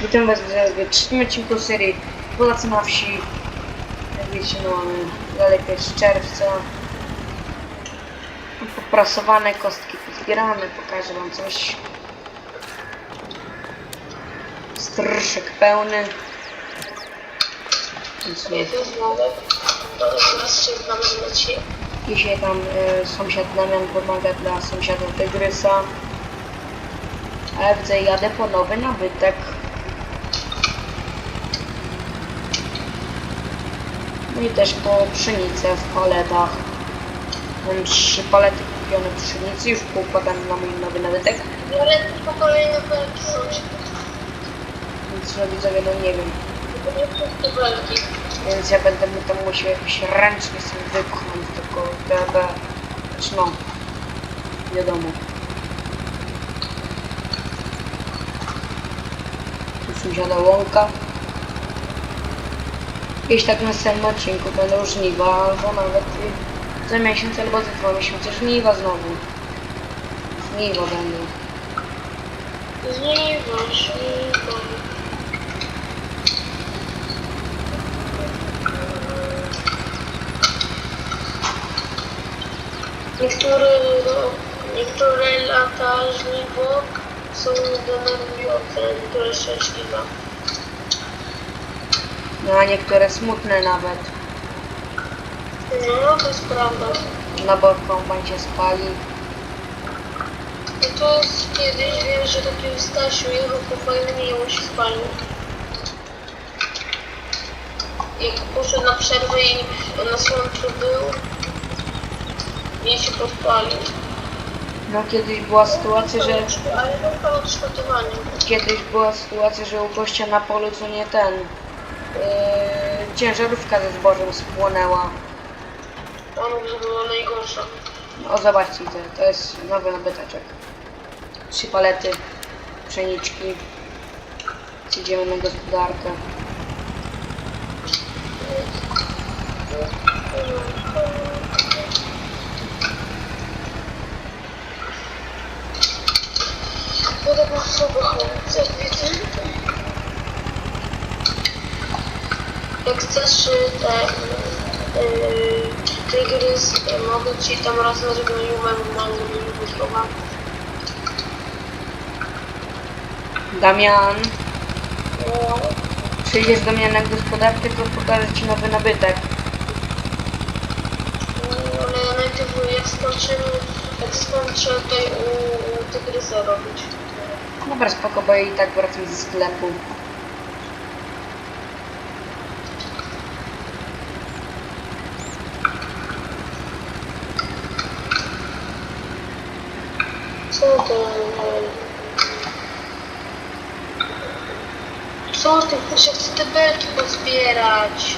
Witam Was w trzecim odcinku serii Polacy na wsi. Jak wiecie, no mamy jest czerwca. Poprasowane kostki pozbierane, pokażę Wam coś. Stryszek pełny. Nie. Z. Dzisiaj tam e, sąsiad Damian pomaga dla sąsiada Tygrysa. A widzę, jadę po nowy nabytek. No i też po pszenicę w paletach. Mam trzy palety kupione pszenicy, już poukładane na mój nowy nabytek. No ale po kolejne belki są się. Więc no widzowie, no nie wiem. Więc ja będę mu tam musiał jakoś ręcznie sobie wypchnąć tylko BB. Znaczy no, wiadomo. Tu sąsiada łąka. Jeśli tak na następnym odcinku będą żniwa, albo nawet za miesiąc albo za dwa miesiące żniwa znowu. Żniwa będą. Żniwo, żniwo. Niektóre, niektóre lata żniwo są denerwujące, a niektóre szczęśliwe. No a niektóre smutne nawet. No, to jest prawda. No bo kombajn się spali. I to jest kiedyś, wiem, że taki Stasiu jechał po fajnym i ją się spalił. Jak poszedł na przerwę i na słońcu był i się podpalił. No kiedyś była sytuacja, że Ale odszkodowanie. Kiedyś była sytuacja, że u gościa na polu co nie ten yy, ciężarówka ze zbożem spłonęła. On mówi, że było najgorsze. O zobaczcie, to, to jest nowy nabyteczek. Trzy palety pszeniczki. Idziemy na gospodarkę. Podobno sobie chłopcy, widzę. Jak chcesz y, ten yy, tygrys, y, mogę ci tam raz na żegnaniu normalnie wysłowam. Damian, No, przyjdziesz do mnie na gospodarkę, to pokażę Ci nowy nabytek. no, ale ja najpierw jak skończę, jak skończę tutaj u, u tygrysa robić. Dobra, spoko, bo ja i tak wracam ze sklepu. Co ty? Proszę, chcę te belki pozbierać.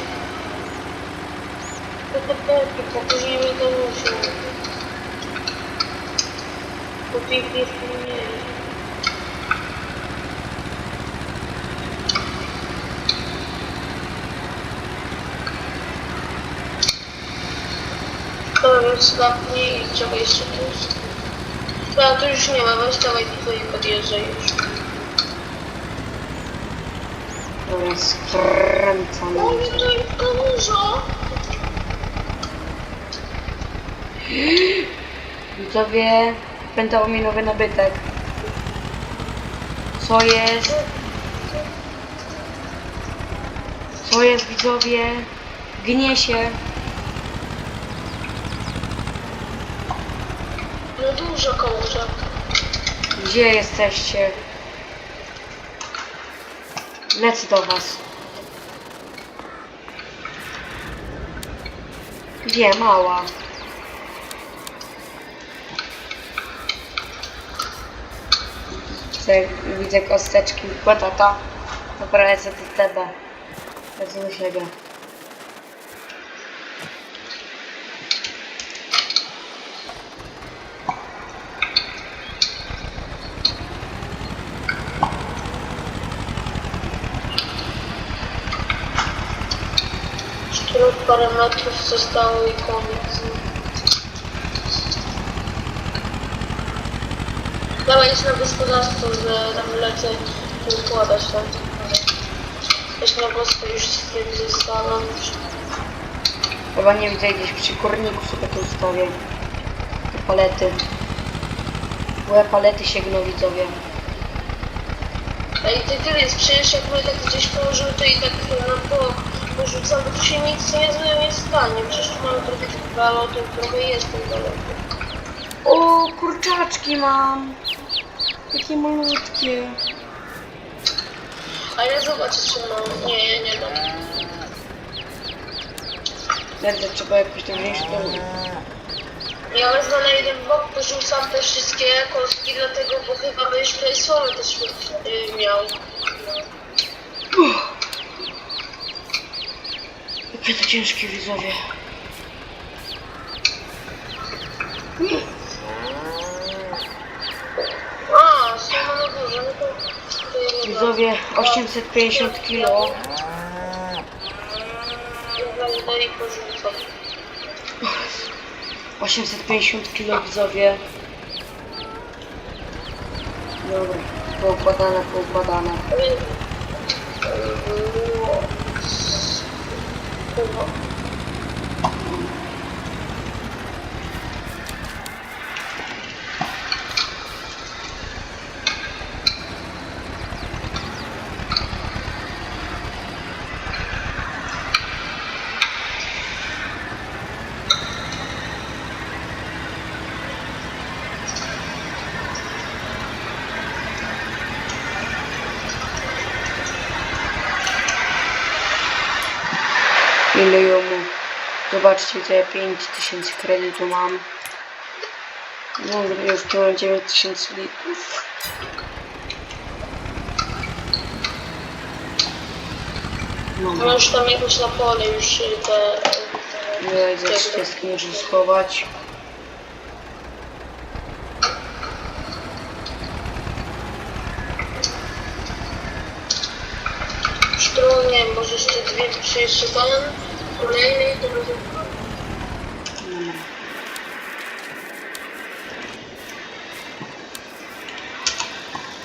Chcę te belki, bo później mi to muszą. Bo tu ich jest mniej. To już zapnij i trzeba jeszcze tu No, tu już nie ma, weź dawaj tutaj i podjeżdżaj już. Dobra, skręcam. O, nie, to jest dużo. Widzowie, pętał mi nowy nabytek. Co jest? Co jest widzowie? Gnie się. No dużo kołże. Gdzie jesteście? Lecę do was. Gdzie, mała? Widzę, widzę kosteczki patata. Dobra, lecę do tebe. Lecę do siebie. Jeszcze parę metrów zostało i koniec. Dawaj idź na gospodarstwo, że tam lecę układać tam. Też na bosko już z tym zostałam. Chyba nie widzę gdzieś przy kurniku sobie to ustawię. Te palety. Moje palety sięgną widzowie. Ej, ty tyle jest, przecież jak my tak gdzieś położyły to i tak bok porzucam, to tu się nic nie, nie stanie. Przecież tu mamy trochę tych balotów, trochę jest tych balotów. O, kurczaczki mam. Takie malutkie. A ja zobaczę czy mam. Nie, ja nie dam. Bardzo trzeba jakoś tam wziąć to. Ja wezmę na jeden bok, porzucam te wszystkie kostki, dlatego, bo chyba będziesz tutaj słomy też y, miał. Jakie to ciężkie widzowie. A, słoma na górze, no to... Widzowie 850 kilo. I porzucam. 850 kilo widzowie. Dobra, poukładane, poukładane. O, Ile ją mu? Zobaczcie, ja 5000 kredytu mam. No, już tu mam 9000 litrów. No, Możesz tam jakoś na pole już y, te... ja za 30 muszę schować. Wiem, może jeszcze dwie, czy jeszcze ten, kolejny i to będzie... Dobra.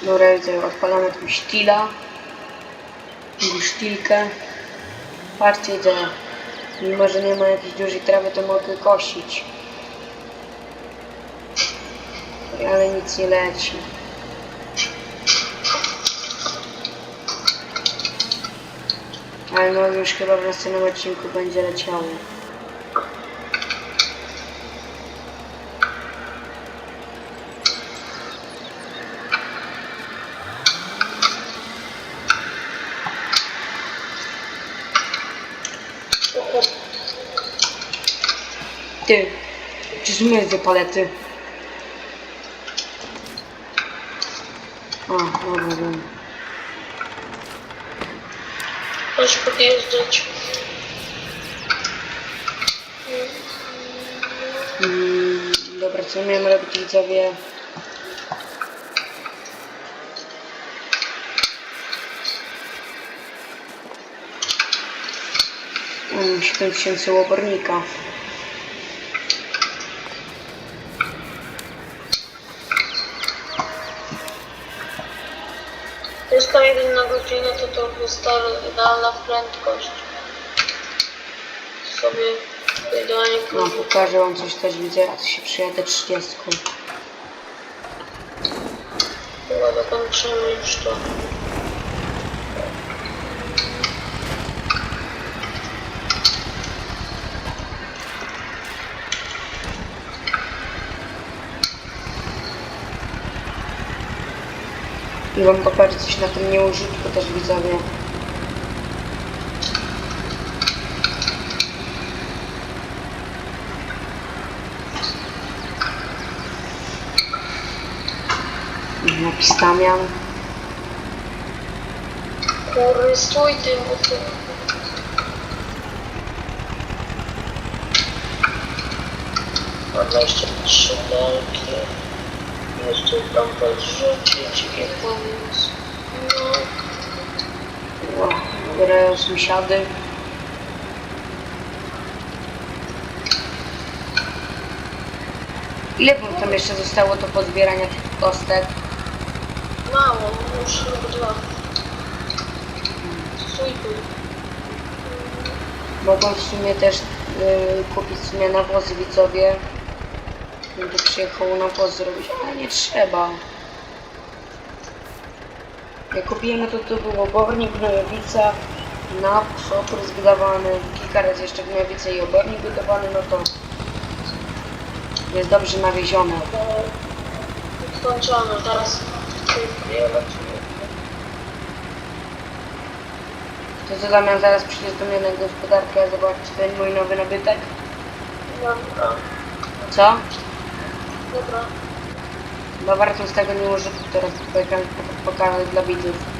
Dobra, widzę, odpalamy tu sztila. Tu sztilkę. Patrzcie, widzę, mimo że nie ma jakiejś dużej trawy, to mogę kosić. Ale nic nie leci. Ale no już chyba w następnym odcinku będzie leciało. Ty, czy te palety? O, dobra, dobra. Chodź podjeżdżać. Mm, dobra, co miałem robić widzowie? Mam 7000 łobornika. Jest to jeden na godzinę, to to idealna prędkość. Sobie idealnie No, pokażę wam coś też widzę, a to się przyjadę 30. Chyba dokończymy już to. I wam pokażę coś na tym nieużytku też widzowie. Napis Damian. Kurry, stój ty, bo ty... Można jeszcze trzy belki. Jeszcze tam podrzucić i pomóc. No, O, sąsiady. Ile wam tam jeszcze zostało do pozbierania tych kostek? mało, już dwa. Stój tu. Mogą w sumie też y, kupić w sumie nawozy widzowie. Przyjechał nawóz zrobić, ale nie trzeba. Jak kupiłem to to był obornik, gnojowica, nawóz, opór zbudowany, kilka razy jeszcze gnojowica i obornik budowany, no to jest dobrze nawiezione. Skończone, teraz To co Damian zaraz przyjdzie do mnie na gospodarkę, zobaczyć ten mój nowy nabytek. Dobra, Co? Dobra. Bo warto z tego nie użyć teraz pokazać dla widzów.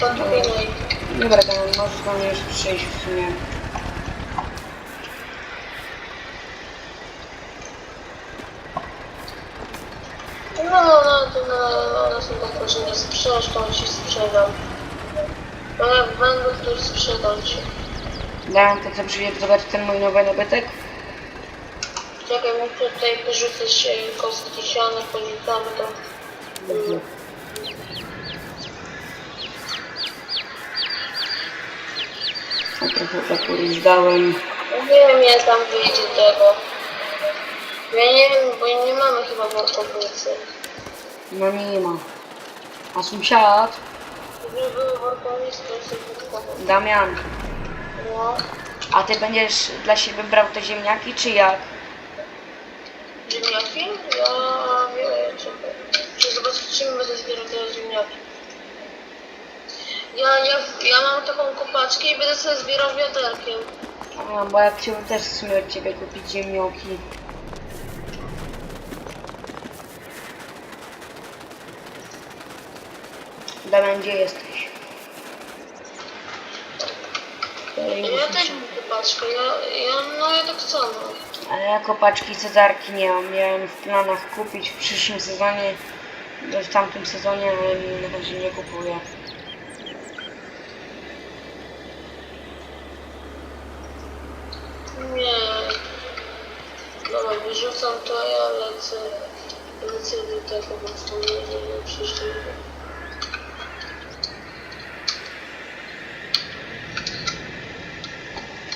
To pilnuj. Dobra, Już przyjść w sumie. No, no, no, to na następną proszę nie sprzedaż, to on ci sprzedam. No jak będę, to już sprzedam ci. Damian, to co przyjdzie zobaczyć ten mój nowy nabytek? Czekaj, mu tutaj wyrzucać e, kostki siane, porzucamy to. Mm. No trochę tak już dałem. No Nie wiem, jak tam wyjdzie tego. Ja nie wiem, bo nie mamy chyba workownicy. No nie ma. A sąsiad? Gdyby były workownicy, to sobie kupował. Damian, No, a ty będziesz dla siebie brał te ziemniaki, czy jak? ziemniaki? Ja wiem, czekaj. Czy zobaczymy, będę zbierał te ziemniaki. Ja, ja, ja mam taką kopaczkę i będę sobie zbierał wiaderkiem. A, bo ja chciałbym też w sumie od ciebie kupić ziemnioki. Damian, gdzie jesteś? Ja też mam kopaczkę, ja, ja, no ja tak samo. Ale ja kopaczki Cezarki nie mam. Miałem w planach kupić w przyszłym sezonie, w tamtym sezonie, ale na razie nie kupuję. Nie. Dobra, wyrzucam to, ja lecę, lecę do tego, bo to nie, nie, nie przyszło.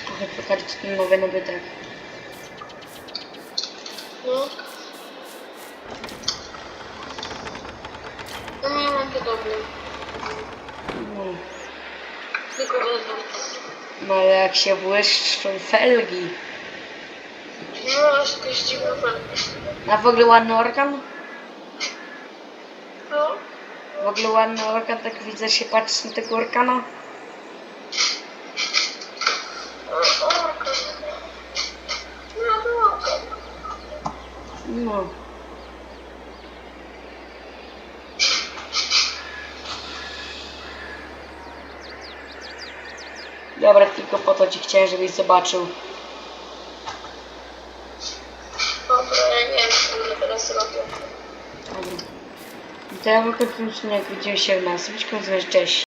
Trochę pokażę ten nowy nabytek. No. No nie mam podobny, No. tylko wezmę. No ale jak się błyszczą felgi. No, dziwna fajna. A w ogóle ładny organ? No, W ogóle ładny organ, tak widzę się patrz na tego orkana. o, orka. No, to orka. No. Dobra, tylko po to ci chciałem, żebyś zobaczył. Dobra, ja nie wiem, co teraz robił. Dobra. To ja wykończę odcinek. Widzimy się w następnym. Cześć.